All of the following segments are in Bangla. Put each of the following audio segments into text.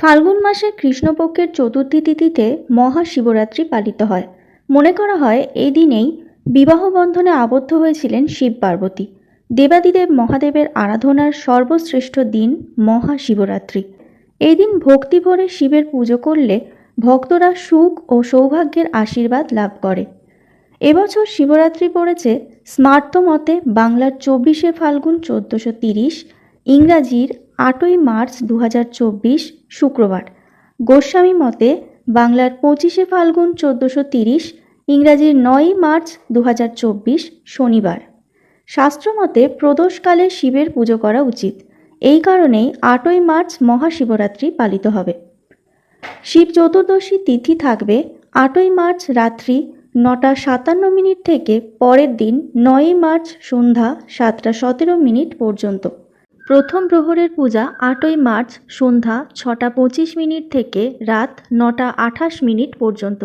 ফাল্গুন মাসে কৃষ্ণপক্ষের চতুর্থী তিথিতে মহাশিবরাত্রি পালিত হয়। মনে করা হয় এই দিনেই বিবাহ বন্ধনে আবদ্ধ হয়েছিলেন শিব পার্বতী। দেবাদিদেব মহাদেবের আরাধনার সর্বশ্রেষ্ঠ দিন মহাশিবরাত্রি। এই দিন ভক্তি ভরে শিবের পুজো করলে ভক্তরা সুখ ও সৌভাগ্যের আশীর্বাদ লাভ করে। এবছর শিবরাত্রি পড়েছে স্মার্ত মতে বাংলার চব্বিশে ফাল্গুন চোদ্দোশো তিরিশ, ইংরাজির আটই মার্চ দু শুক্রবার। গোস্বামী মতে, বাংলার পঁচিশে ফাল্গুন চোদ্দোশো তিরিশ, ইংরাজির নয়ই মার্চ দু শনিবার। শাস্ত্রমতে প্রদোষকালে শিবের পুজো করা উচিত। এই কারণেই আটই মার্চ মহাশিবরাত্রি পালিত হবে। শিব চতুর্দশী তিথি থাকবে আটই মার্চ রাত্রি নটা সাতান্ন মিনিট থেকে পরের দিন নয়ই মার্চ সন্ধ্যা সাতটা সতেরো মিনিট পর্যন্ত। প্রথম প্রহরের পূজা আটই মার্চ সন্ধ্যা ছটা পঁচিশ মিনিট থেকে রাত নটা আঠাশ মিনিট পর্যন্ত।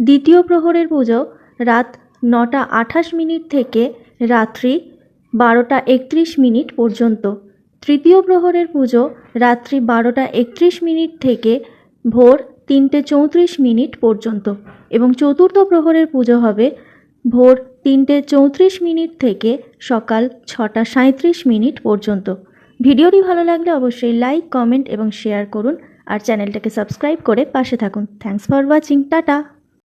দ্বিতীয় প্রহরের পুজো রাত নটা আঠাশ মিনিট থেকে রাত্রি বারোটা একত্রিশ মিনিট পর্যন্ত। তৃতীয় প্রহরের পুজো রাত্রি বারোটা একত্রিশ মিনিট থেকে ভোর তিনটে চৌত্রিশ মিনিট পর্যন্ত এবং চতুর্থ প্রহরের পুজো হবে ভোর তিনটে চৌত্রিশ মিনিট থেকে সকাল ছটা সাঁত্রিশ মিনিট পর্যন্ত। ভিডিওটি ভালো লাগলে অবশ্যই লাইক কমেন্ট এবং শেয়ার করুন। আর চ্যানেলটাকে সাবস্ক্রাইব করে পাশে থাকুন। Thanks for watching tata.